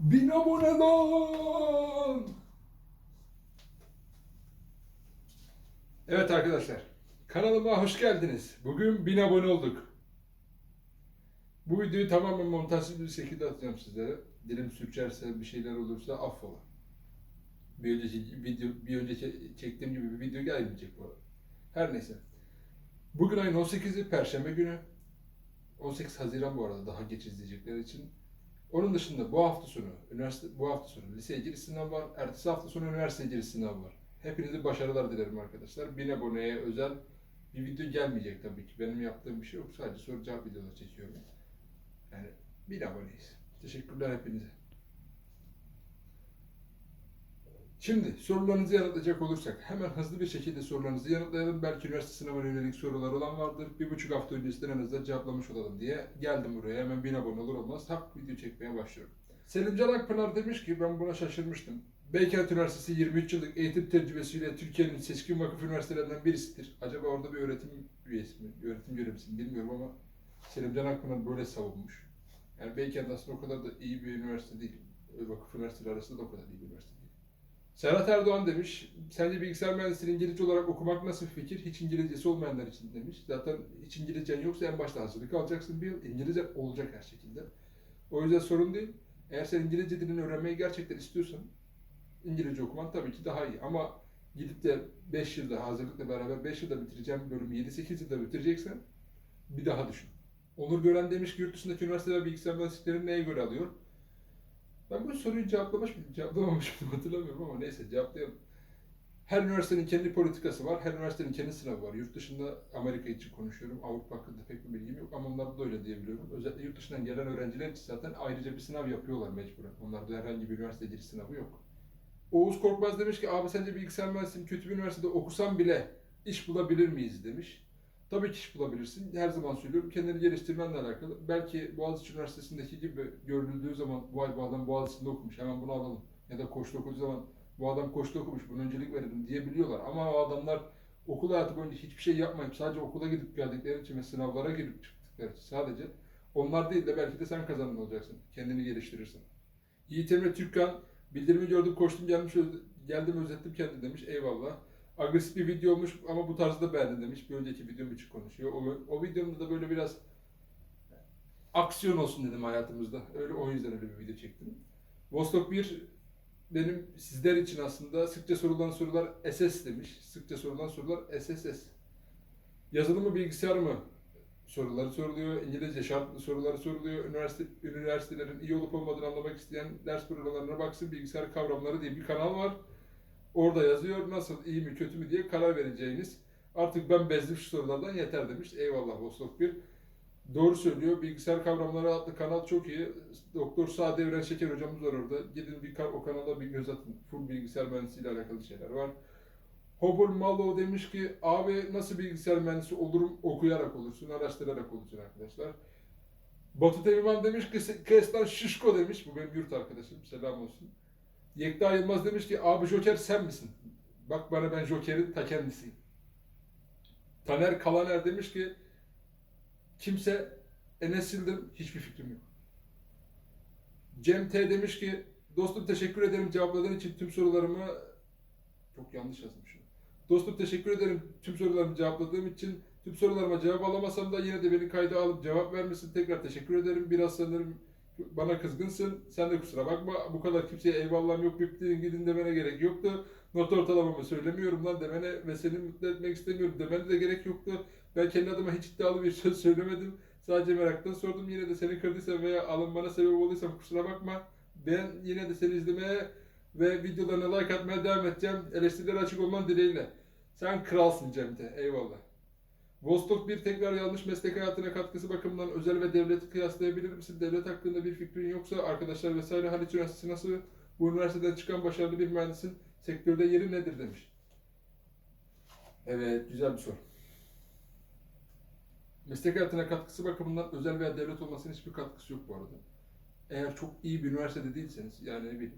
Bin abone lan! Evet arkadaşlar, kanalıma hoş geldiniz. Bugün 1000 abone olduk. Bu videoyu tamamen montajsız bir şekilde atacağım sizlere. Dilim sürçerse, bir şeyler olursa affola. Bir önceki video, bir önce çe- çektiğim gibi bir video gelmeyecek bu arada. Her neyse. Bugün ayın 18'i Perşembe günü. 18 Haziran bu arada daha geç izleyecekler için. Onun dışında bu hafta sonu üniversite bu hafta sonu lise giriş sınavı var. Ertesi hafta sonu üniversite giriş sınavı var. Hepinize başarılar dilerim arkadaşlar. 1000 aboneye özel bir video gelmeyecek tabii ki. Benim yaptığım bir şey yok. Sadece soru cevap videoları çekiyorum. Yani 1000 aboneyiz. Teşekkürler hepinize. Şimdi sorularınızı yanıtlayacak olursak hemen hızlı bir şekilde sorularınızı yanıtlayalım. Belki üniversite sınavına yönelik sorular olan vardır. Bir buçuk hafta öncesinden en azından cevaplamış olalım diye geldim buraya. Hemen bin abone olur olmaz hap video çekmeye başlıyorum. Selimcan Akpınar demiş ki ben buna şaşırmıştım. Beykent Üniversitesi 23 yıllık eğitim tecrübesiyle Türkiye'nin seçkin vakıf üniversitelerinden birisidir. Acaba orada bir öğretim üyesi mi, öğretim görevlisi mi bilmiyorum ama Selimcan Akpınar böyle savunmuş. Yani Beykent aslında o kadar da iyi bir üniversite değil. Vakıf üniversiteleri arasında da o kadar iyi bir üniversite. Serhat Erdoğan demiş, sence bilgisayar mühendisliğini İngilizce olarak okumak nasıl bir fikir? Hiç İngilizcesi olmayanlar için demiş. Zaten hiç İngilizcen yoksa en başta hazırlık alacaksın bir yıl. İngilizce olacak her şekilde. O yüzden sorun değil. Eğer sen İngilizce dilini öğrenmeyi gerçekten istiyorsan İngilizce okuman tabii ki daha iyi. Ama gidip de 5 yılda hazırlıkla beraber 5 yılda bitireceğim bir bölümü 7-8 yılda bitireceksen bir daha düşün. Onur Gören demiş ki yurt dışındaki üniversiteler bilgisayar mühendisliklerini neye göre alıyor? Ben bu soruyu cevaplamış mıydım? Cevaplamamış mıydım hatırlamıyorum ama neyse cevaplayalım. Her üniversitenin kendi politikası var, her üniversitenin kendi sınavı var. Yurt dışında Amerika için konuşuyorum, Avrupa hakkında pek bir bilgim yok ama onlarda da öyle diyebiliyorum. Özellikle yurt dışından gelen öğrenciler için zaten ayrıca bir sınav yapıyorlar mecburen. Onlarda herhangi bir üniversite giriş sınavı yok. Oğuz Korkmaz demiş ki abi sence bilgisayar mühendisliğini kötü bir üniversitede okusam bile iş bulabilir miyiz demiş. Tabii ki iş bulabilirsin. Her zaman söylüyorum. Kendini geliştirmenle alakalı. Belki Boğaziçi Üniversitesi'ndeki gibi görüldüğü zaman vay bu adam Boğaziçi'nde okumuş hemen bunu alalım. Ya da Koç'ta okuduğu zaman bu adam Koç'ta okumuş buna öncelik verelim diyebiliyorlar. Ama o adamlar okul hayatı boyunca hiçbir şey yapmayıp sadece okula gidip geldikleri için ve sınavlara girip çıktıkları için sadece onlar değil de belki de sen kazanın olacaksın. Kendini geliştirirsin. Yiğit Emre Türkkan bildirimi gördüm koştum gelmiş geldim özettim kendi demiş. Eyvallah agresif bir video olmuş ama bu tarzda beğendim demiş. Bir önceki videom için konuşuyor. O, o videomda da böyle biraz aksiyon olsun dedim hayatımızda. Öyle o yüzden öyle bir video çektim. Vostok 1 benim sizler için aslında sıkça sorulan sorular SS demiş. Sıkça sorulan sorular SSS. Yazılım mı bilgisayar mı soruları soruluyor. İngilizce şartlı soruları soruluyor. Üniversite, üniversitelerin iyi olup olmadığını anlamak isteyen ders programlarına baksın. Bilgisayar kavramları diye bir kanal var. Orada yazıyor nasıl iyi mi kötü mü diye karar vereceğiniz. Artık ben bezdim şu sorulardan yeter demiş. Eyvallah Vostok 1. Doğru söylüyor. Bilgisayar kavramları adlı kanal çok iyi. Doktor Sade Evren Şeker hocamız var orada. Gidin bir o kanala bir göz atın. Full bilgisayar mühendisliğiyle alakalı şeyler var. Hobur Malo demiş ki abi nasıl bilgisayar mühendisi olurum okuyarak olursun, araştırarak olursun arkadaşlar. Batu Teviman demiş ki Kestan Şişko demiş. Bu benim yurt arkadaşım. Selam olsun. Yekta Yılmaz demiş ki abi Joker sen misin? Bak bana ben Joker'in ta kendisiyim. Taner Kalaner demiş ki kimse Enes Yıldırım hiçbir fikrim yok. Cem T demiş ki dostum teşekkür ederim cevapladığın için tüm sorularımı çok yanlış yazmışım. Dostum teşekkür ederim tüm sorularımı cevapladığım için. Tüm sorularıma cevap alamasam da yine de beni kayda alıp cevap vermesin. Tekrar teşekkür ederim. Biraz sanırım bana kızgınsın. Sen de kusura bakma. Bu kadar kimseye eyvallahım yok gidin gidin demene gerek yoktu. Not ortalamamı söylemiyorum lan demene ve seni mutlu etmek istemiyorum demene de gerek yoktu. Ben kendi adıma hiç iddialı bir söz söylemedim. Sadece meraktan sordum. Yine de seni kırdıysam veya alınmana sebep olduysam kusura bakma. Ben yine de seni izlemeye ve videolarına like atmaya devam edeceğim. Eleştirilere açık olman dileğiyle. Sen kralsın Cem'te. Eyvallah. Vostok bir tekrar yanlış meslek hayatına katkısı bakımından özel ve devleti kıyaslayabilir misin? Devlet hakkında bir fikrin yoksa arkadaşlar vesaire Haliç Üniversitesi nasıl bu üniversiteden çıkan başarılı bir mühendisin sektörde yeri nedir demiş. Evet güzel bir soru. Meslek hayatına katkısı bakımından özel veya devlet olmasının hiçbir katkısı yok bu arada. Eğer çok iyi bir üniversitede değilseniz yani ne bileyim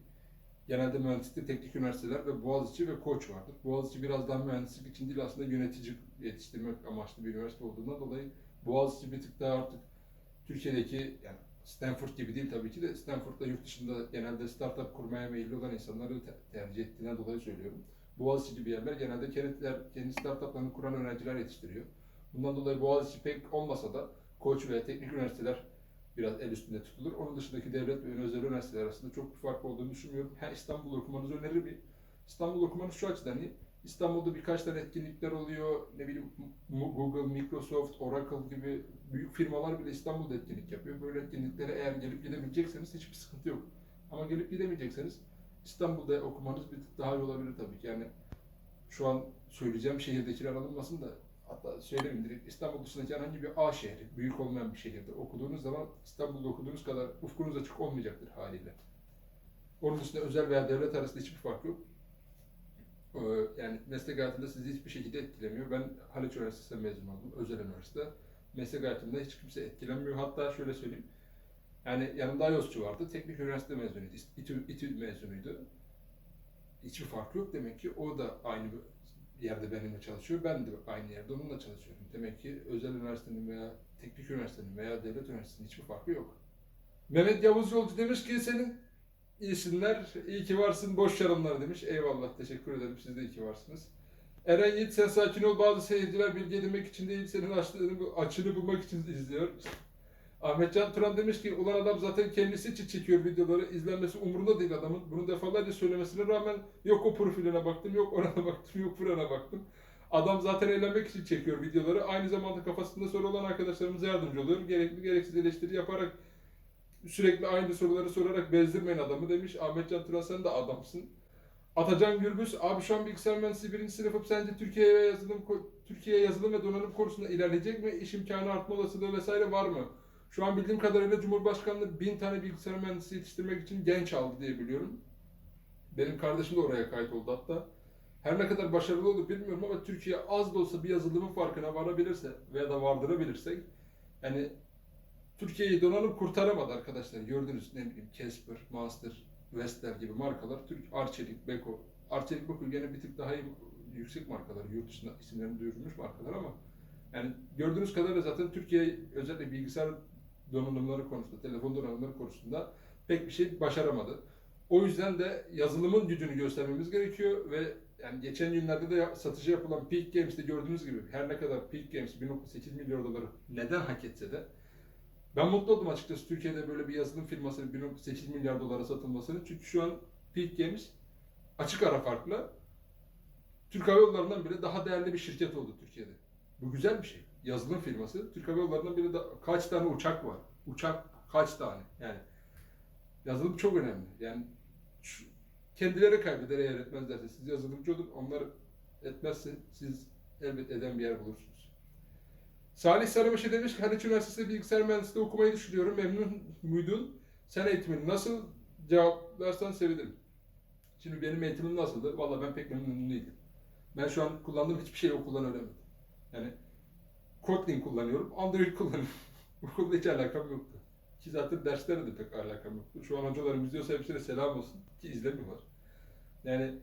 genelde mühendislikte teknik üniversiteler ve Boğaziçi ve Koç vardır. Boğaziçi biraz daha mühendislik için değil aslında yönetici yetiştirmek amaçlı bir üniversite olduğundan dolayı Boğaziçi bir tık daha artık Türkiye'deki yani Stanford gibi değil tabii ki de Stanford'da yurt dışında genelde startup kurmaya meyilli olan insanları te- tercih ettiğinden dolayı söylüyorum. Boğaziçi gibi yerler genelde kendiler, kendi startuplarını kuran öğrenciler yetiştiriyor. Bundan dolayı Boğaziçi pek olmasa da Koç veya teknik üniversiteler biraz el üstünde tutulur. Onun dışındaki devlet ve özel üniversiteler arasında çok bir fark olduğunu düşünmüyorum. Ha İstanbul okumanızı öneririm. İstanbul okumanız şu açıdan iyi. İstanbul'da birkaç tane etkinlikler oluyor. Ne bileyim Google, Microsoft, Oracle gibi büyük firmalar bile İstanbul'da etkinlik yapıyor. Böyle etkinliklere eğer gelip gidebilecekseniz hiçbir sıkıntı yok. Ama gelip gidemeyecekseniz İstanbul'da okumanız bir daha iyi olabilir tabii ki. Yani şu an söyleyeceğim şehirdekiler alınmasın da hatta söylemeyeyim direkt İstanbul dışındaki herhangi bir A şehri, büyük olmayan bir şehirde okuduğunuz zaman İstanbul'da okuduğunuz kadar ufkunuz açık olmayacaktır haliyle. Onun dışında özel veya devlet arasında hiçbir fark yok. Ee, Yani meslek hayatında sizi hiçbir şekilde etkilemiyor. Ben Haliç Üniversitesi'nden mezun oldum, özel üniversite. Meslek hayatımda hiç kimse etkilenmiyor. Hatta şöyle söyleyeyim, yani yanımda iOS'cu vardı, teknik üniversite mezunuydu, İTÜ, İTÜ mezunuydu. Hiçbir fark yok demek ki o da aynı yerde benimle çalışıyor, ben de aynı yerde onunla çalışıyorum. Demek ki özel üniversitenin veya teknik üniversitenin veya devlet üniversitenin hiçbir farkı yok. Mehmet Yavuz Yolcu demiş ki senin iyisinler, iyi ki varsın, boş yarınlar demiş. Eyvallah, teşekkür ederim, siz de iyi ki varsınız. Eren Yiğit sen sakin ol, bazı seyirciler bilgi edinmek için değil, senin açlığını, açını bulmak için izliyor. Ahmet Can Turan demiş ki ulan adam zaten kendisi için çekiyor videoları. izlenmesi umurunda değil adamın. Bunu defalarca söylemesine rağmen yok o profiline baktım, yok orana baktım, yok burana baktım. Adam zaten eğlenmek için çekiyor videoları. Aynı zamanda kafasında soru olan arkadaşlarımıza yardımcı oluyor. Gerekli gereksiz eleştiri yaparak sürekli aynı soruları sorarak bezdirmeyin adamı demiş. Ahmet Can Turan sen de adamsın. Atacan Gürbüz, abi şu an bilgisayar mühendisliği birinci sınıfım sence Türkiye'ye yazılım Türkiye yazılım ve donanım konusunda ilerleyecek mi? İş imkanı artma olasılığı vesaire var mı? Şu an bildiğim kadarıyla Cumhurbaşkanlığı bin tane bilgisayar mühendisi yetiştirmek için genç aldı diye biliyorum. Benim kardeşim de oraya kayıt oldu hatta. Her ne kadar başarılı olur bilmiyorum ama Türkiye az da olsa bir yazılımın farkına varabilirse veya da vardırabilirsek yani Türkiye'yi donanım kurtaramadı arkadaşlar. Gördünüz ne bileyim Casper, Monster, Vestel gibi markalar. Türk Arçelik, Beko. Arçelik, Beko gene bir tık daha iyi, yüksek markalar. Yurt dışında isimlerini duyurulmuş markalar ama yani gördüğünüz kadarıyla zaten Türkiye özellikle bilgisayar donanımları konusunda, telefon donanımları konusunda pek bir şey başaramadı. O yüzden de yazılımın gücünü göstermemiz gerekiyor ve yani geçen günlerde de satıcı yapılan Peak Games'te gördüğünüz gibi her ne kadar Peak Games 1.8 milyar doları neden hak etse de ben mutlu oldum açıkçası Türkiye'de böyle bir yazılım firmasının 1.8 milyar dolara satılmasını. Çünkü şu an Peak Games açık ara farkla Türk Hava Yolları'ndan bile daha değerli bir şirket oldu Türkiye'de. Bu güzel bir şey. Yazılım firması. Türk Hava Yolları'ndan bile da, kaç tane uçak var? Uçak kaç tane? Yani yazılım çok önemli. Yani şu, kendileri kaybeder eğer etmezlerse. Siz yazılımcı olun, onlar etmezse siz elbet eden bir yer bulursunuz. Salih Sarıbaşı demiş ki Haliç Üniversitesi'nde bilgisayar mühendisliği okumayı düşünüyorum. Memnun muydun? Sen eğitimin nasıl? Cevaplarsan sevinirim. Şimdi benim eğitimim nasıldı? Vallahi ben pek memnun değilim. Ben şu an kullandığım hiçbir şeyi okuldan öğrenmedim. Yani Kotlin kullanıyorum, Android kullanıyorum. Okulda hiç alakam yoktu. Ki zaten derslere de pek alakam yoktu. Şu an hocalarım izliyorsa hepsine selam olsun. Ki izlemiyorlar. Yani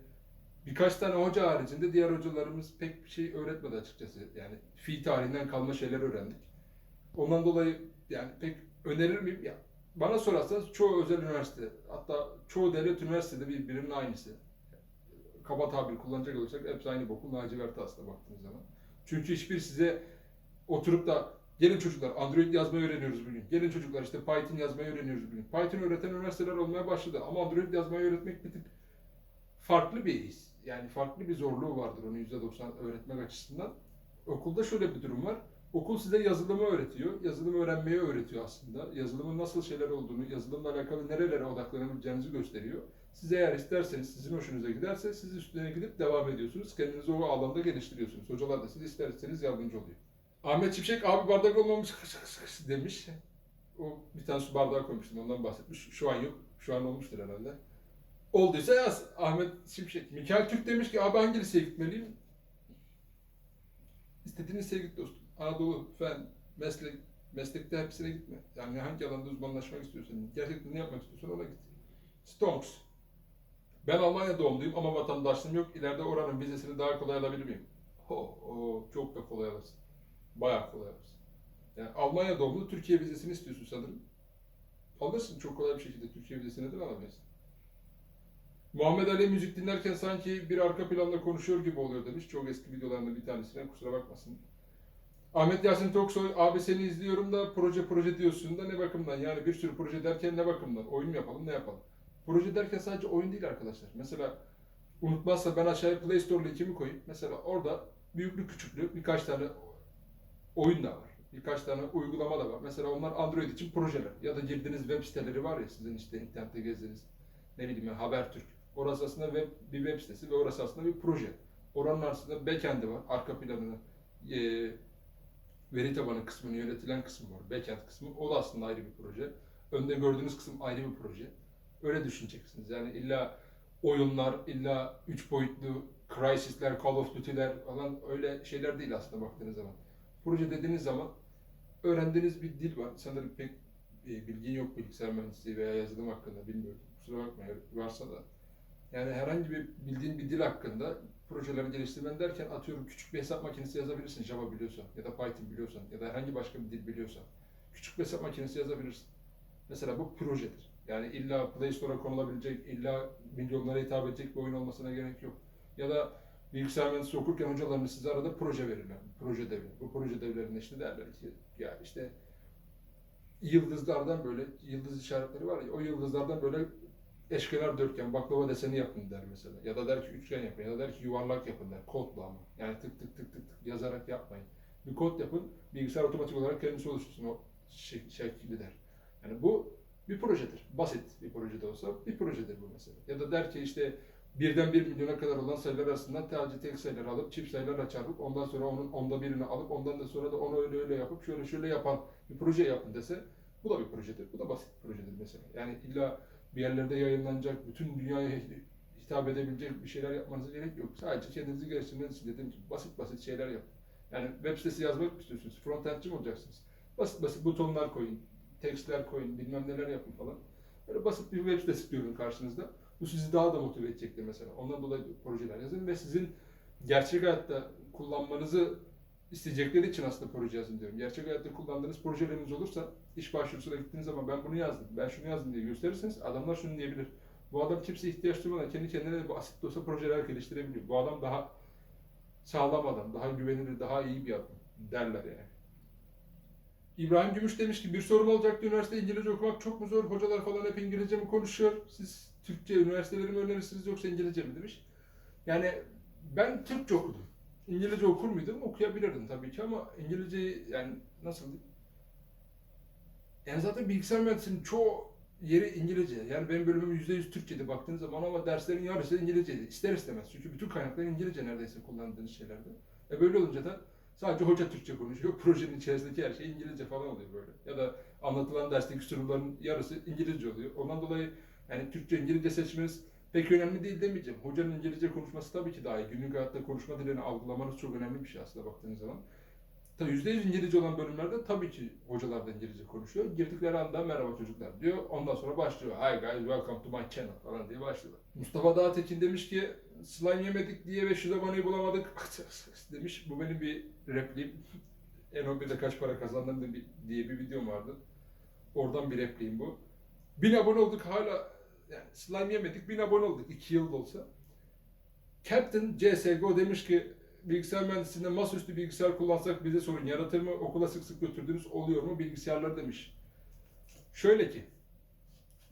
birkaç tane hoca haricinde diğer hocalarımız pek bir şey öğretmedi açıkçası. Yani fi tarihinden kalma şeyler öğrendik. Ondan dolayı yani pek önerir miyim? Ya, bana sorarsanız çoğu özel üniversite, hatta çoğu devlet üniversitede birbirinin aynısı. Kaba tabir kullanacak olursak hepsi aynı bokun laciverti aslında baktığınız zaman. Çünkü hiçbir size oturup da gelin çocuklar Android yazmayı öğreniyoruz bugün. Gelin çocuklar işte Python yazmayı öğreniyoruz bugün. Python öğreten üniversiteler olmaya başladı ama Android yazmayı öğretmek bir tık farklı bir his. Yani farklı bir zorluğu vardır onu %90 öğretmek açısından. Okulda şöyle bir durum var. Okul size yazılımı öğretiyor. Yazılımı öğrenmeyi öğretiyor aslında. Yazılımın nasıl şeyler olduğunu, yazılımla alakalı nerelere odaklanabileceğinizi gösteriyor. Siz eğer isterseniz, sizin hoşunuza giderse siz üstüne gidip devam ediyorsunuz. Kendinizi o alanda geliştiriyorsunuz. Hocalar da siz isterseniz yardımcı oluyor. Ahmet Çiftçek abi bardak olmamış demiş. O bir tane su bardağı koymuştum ondan bahsetmiş. Şu an yok. Şu an olmuştur herhalde. Olduysa yaz. Ahmet Şimşek. Mikael Türk demiş ki abi hangi liseye gitmeliyim? İstediğin liseye git dostum. Anadolu, fen, meslek, meslekte hepsine gitme. Yani hangi alanda uzmanlaşmak istiyorsan, gerçekten ne yapmak istiyorsan ona git. Stonks. Ben Almanya doğumluyum ama vatandaşlığım yok. İleride oranın vizesini daha kolay alabilir miyim? Ho, ho, çok da kolay alırsın. Bayağı kolay alırsın. Yani Almanya doğumlu Türkiye vizesini istiyorsun sanırım. Alırsın çok kolay bir şekilde Türkiye vizesi neden alamıyorsun? Muhammed Ali müzik dinlerken sanki bir arka planda konuşuyor gibi oluyor demiş. Çok eski videolarında bir tanesine kusura bakmasın. Ahmet Yasin Toksoy, abi seni izliyorum da proje proje diyorsun da ne bakımdan? Yani bir sürü proje derken ne bakımdan? Oyun mu yapalım, ne yapalım? Proje derken sadece oyun değil arkadaşlar. Mesela unutmazsa ben aşağıya Play Store linkimi koyayım. Mesela orada büyüklü küçüklü birkaç tane oyun da var. Birkaç tane uygulama da var. Mesela onlar Android için projeler. Ya da girdiğiniz web siteleri var ya sizin işte internette gezdiğiniz ne bileyim ya Habertürk. Orası aslında web, bir web sitesi ve orası aslında bir proje. Oranın aslında backend'i var. Arka planını, e, veri tabanı kısmını yönetilen kısmı var. Backend kısmı. O da aslında ayrı bir proje. Önde gördüğünüz kısım ayrı bir proje. Öyle düşüneceksiniz. Yani illa oyunlar, illa üç boyutlu Crysis'ler, Call of Duty'ler falan öyle şeyler değil aslında baktığınız zaman. Proje dediğiniz zaman öğrendiğiniz bir dil var. Sanırım pek e, bilgin yok bilgisayar mühendisliği veya yazılım hakkında bilmiyorum. Kusura bakma varsa da. Yani herhangi bir bildiğin bir dil hakkında projeleri geliştirmen derken atıyorum küçük bir hesap makinesi yazabilirsin Java biliyorsan ya da Python biliyorsan ya da herhangi başka bir dil biliyorsan. Küçük bir hesap makinesi yazabilirsin. Mesela bu projedir. Yani illa Play Store'a konulabilecek, illa milyonlara hitap edecek bir oyun olmasına gerek yok. Ya da bilgisayar mühendisliği okurken hocalarınız size arada proje verirler. Proje ödevi. Bu proje ödevlerinde işte derler ki ya işte yıldızlardan böyle yıldız işaretleri var ya o yıldızlardan böyle eşkenar dörtgen baklava deseni yapın der mesela. Ya da der ki üçgen yapın ya da der ki yuvarlak yapın der. Kodla ama. Yani tık tık tık tık tık yazarak yapmayın. Bir kod yapın. Bilgisayar otomatik olarak kendisi oluştursun o şek- şekli der. Yani bu bir projedir. Basit bir proje de olsa bir projedir bu mesela. Ya da der ki işte birden bir milyona kadar olan sayılar arasından sadece tek sayılar alıp çift sayılarla çarpıp ondan sonra onun onda birini alıp ondan da sonra da onu öyle öyle yapıp şöyle şöyle yapan bir proje yapın dese bu da bir projedir. Bu da basit bir projedir mesela. Yani illa bir yerlerde yayınlanacak, bütün dünyaya hitap edebilecek bir şeyler yapmanıza gerek yok. Sadece kendinizi geliştirmeniz için dediğim gibi basit basit şeyler yapın. Yani web sitesi yazmak istiyorsunuz? Frontendçi mi olacaksınız? Basit basit butonlar koyun, tekstler koyun, bilmem neler yapın falan. Böyle basit bir web sitesi görün karşınızda. Bu sizi daha da motive edecektir mesela. Ondan dolayı projeler yazın ve sizin gerçek hayatta kullanmanızı isteyecekleri için aslında proje yazın diyorum. Gerçek hayatta kullandığınız projeleriniz olursa iş başvurusuna gittiğiniz zaman ben bunu yazdım, ben şunu yazdım diye gösterirseniz adamlar şunu diyebilir. Bu adam kimse ihtiyaç duymadan kendi kendine basit de olsa projeler geliştirebiliyor. Bu adam daha sağlam adam, daha güvenilir, daha iyi bir adam derler yani. İbrahim Gümüş demiş ki bir sorum olacaktı üniversite İngilizce okumak çok mu zor? Hocalar falan hep İngilizce mi konuşuyor? Siz Türkçe üniversiteleri mi önerirsiniz yoksa İngilizce mi demiş. Yani ben Türkçe okudum. İngilizce okur muydum? Okuyabilirdim tabii ki ama İngilizceyi yani nasıl diyeyim? Yani zaten bilgisayar mühendisliğinin çoğu yeri İngilizce. Yani benim bölümüm %100 Türkçeydi baktığınız zaman ama derslerin yarısı İngilizceydi. İster istemez. Çünkü bütün kaynaklar İngilizce neredeyse kullandığınız şeylerde. E böyle olunca da sadece hoca Türkçe konuşuyor. Projenin içerisindeki her şey İngilizce falan oluyor böyle. Ya da anlatılan dersteki sunumların yarısı İngilizce oluyor. Ondan dolayı yani Türkçe İngilizce seçmeniz pek önemli değil demeyeceğim. Hocanın İngilizce konuşması tabii ki daha iyi. Günlük hayatta konuşma dilini algılamanız çok önemli bir şey aslında baktığınız zaman. Tabii %100 İngilizce olan bölümlerde tabii ki hocalar da İngilizce konuşuyor. Girdikleri anda merhaba çocuklar diyor. Ondan sonra başlıyor. Hi guys welcome to my channel falan diye başlıyorlar. Mustafa Dağtekin demiş ki slime yemedik diye ve şu zamanı bulamadık demiş. Bu benim bir repliğim. N11'de kaç para kazandın diye bir videom vardı. Oradan bir repliğim bu. 1000 abone olduk hala yani slime yemedik 1000 abone olduk 2 yıl olsa. Captain CSGO demiş ki bilgisayar mühendisliğinde masaüstü bilgisayar kullansak bize sorun yaratır mı? Okula sık sık götürdüğünüz oluyor mu? Bilgisayarlar demiş. Şöyle ki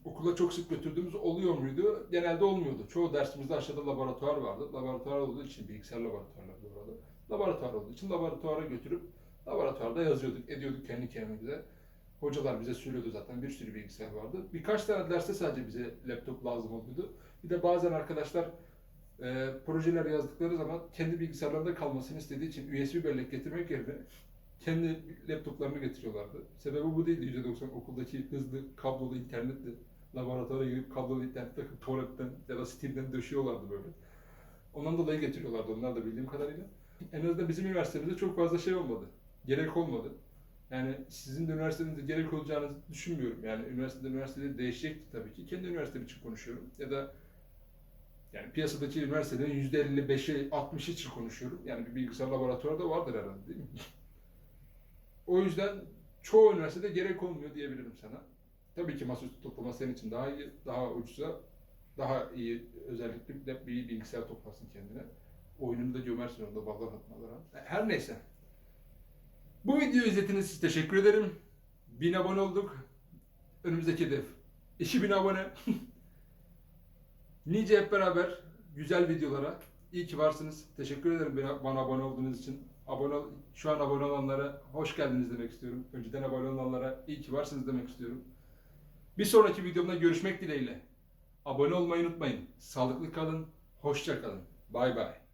okula çok sık götürdüğümüz oluyor muydu? Genelde olmuyordu. Çoğu dersimizde aşağıda laboratuvar vardı. Laboratuvar olduğu için bilgisayar laboratuvarları bu arada. Laboratuvar olduğu için laboratuvara götürüp laboratuvarda yazıyorduk, ediyorduk kendi kendimize. Hocalar bize söylüyordu zaten bir sürü bilgisayar vardı. Birkaç tane derste sadece bize laptop lazım oluyordu. Bir de bazen arkadaşlar e, projeler yazdıkları zaman kendi bilgisayarlarında kalmasını istediği için USB bellek getirmek yerine kendi laptoplarını getiriyorlardı. Sebebi bu değildi %90 okuldaki hızlı kablolu internetle laboratuvara girip kablolu internet takıp torrentten ya da Steam'den döşüyorlardı böyle. Ondan dolayı getiriyorlardı onlar da bildiğim kadarıyla. En azından bizim üniversitemizde çok fazla şey olmadı. Gerek olmadı. Yani sizin de üniversitenizde gerek olacağını düşünmüyorum. Yani üniversitede üniversitede değişecekti tabii ki. Kendi üniversitem için konuşuyorum. Ya da yani piyasadaki üniversitelerin %55'i 60'ı için konuşuyorum. Yani bir bilgisayar laboratuvarı da vardır herhalde değil mi? o yüzden çoğu üniversitede gerek olmuyor diyebilirim sana. Tabii ki masaüstü toplama senin için daha iyi, daha ucuza, daha iyi özellikle bir bilgisayar toplarsın kendine. Oyununu da gömersin orada ballar atmalara. Her neyse. Bu videoyu izlediğiniz için teşekkür ederim. 1000 abone olduk. Önümüzdeki hedef 2000 abone. nice hep beraber güzel videolara. İyi ki varsınız. Teşekkür ederim bana, abone olduğunuz için. Abone şu an abone olanlara hoş geldiniz demek istiyorum. Önceden abone olanlara iyi ki varsınız demek istiyorum. Bir sonraki videomda görüşmek dileğiyle. Abone olmayı unutmayın. Sağlıklı kalın. Hoşça kalın. Bay bay.